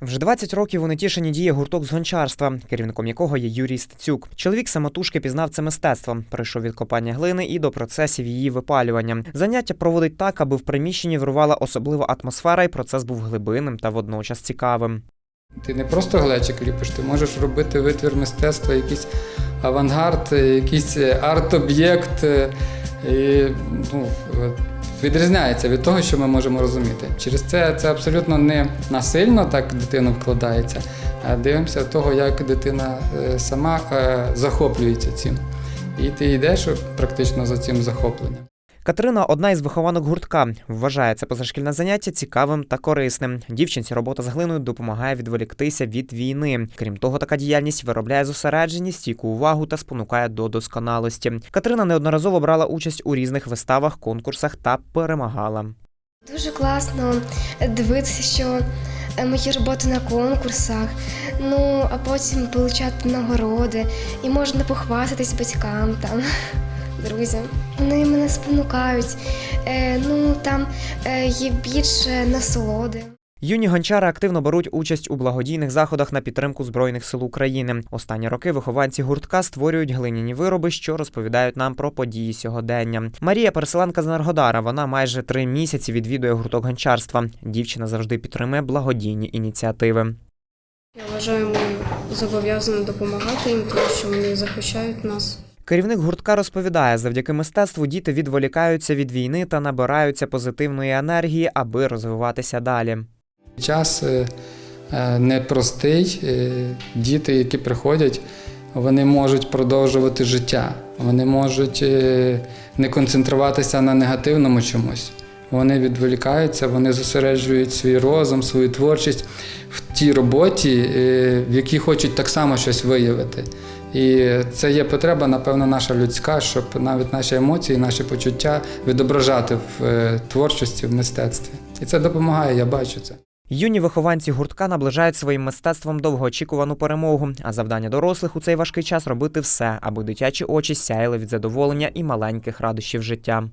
Вже 20 років у Нетішині діє гурток з гончарства, керівником якого є Юрій Стецюк. Чоловік самотужки пізнав це мистецтво, перейшов від копання глини і до процесів її випалювання. Заняття проводить так, аби в приміщенні вирувала особлива атмосфера, і процес був глибинним та водночас цікавим. Ти не просто глечик ліпиш, ти можеш робити витвір мистецтва, якийсь авангард, якийсь арт-об'єкт. е, І, ну, відрізняється від того, що ми можемо розуміти. Через це це абсолютно не насильно так дитина вкладається, а дивимося того, як дитина е, сама е, захоплюється цим. І ти йдеш практично за цим захопленням. Катерина одна із вихованок гуртка. Вважає це позашкільне заняття цікавим та корисним. Дівчинці робота з глиною допомагає відволіктися від війни. Крім того, така діяльність виробляє зосередженість, стійку увагу та спонукає до досконалості. Катерина неодноразово брала участь у різних виставах, конкурсах та перемагала. Дуже класно дивитися, що е, мої роботи на конкурсах, ну а потім отримати нагороди і можна похвастатись батькам там, друзям. Вони мене спонукають. Е, ну там е, є більше насолоди. Юні гончари активно беруть участь у благодійних заходах на підтримку збройних сил України. Останні роки вихованці гуртка створюють глиняні вироби, що розповідають нам про події сьогодення. Марія переселенка з Наргодара. Вона майже три місяці відвідує гурток гончарства. Дівчина завжди підтримує благодійні ініціативи. Я вважаю, ми зобов'язані допомагати їм, тому що вони захищають нас. Керівник гуртка розповідає, завдяки мистецтву діти відволікаються від війни та набираються позитивної енергії, аби розвиватися далі. Час е, е, непростий. Е, Діти, які приходять, вони можуть продовжувати життя. Вони можуть не концентруватися на негативному чомусь. Вони відволікаються, вони зосереджують свій розум, свою творчість в тій роботі, е, в якій хочуть так само щось виявити. І це є потреба, напевно, наша людська, щоб навіть наші емоції, наші почуття відображати в е, творчості, в мистецтві. І це допомагає, я бачу це. Юні вихованці гуртка наближають своїм мистецтвом довгоочікувану перемогу. А завдання дорослих у цей важкий час робити все, аби дитячі очі сяяли від задоволення і маленьких радощів життя.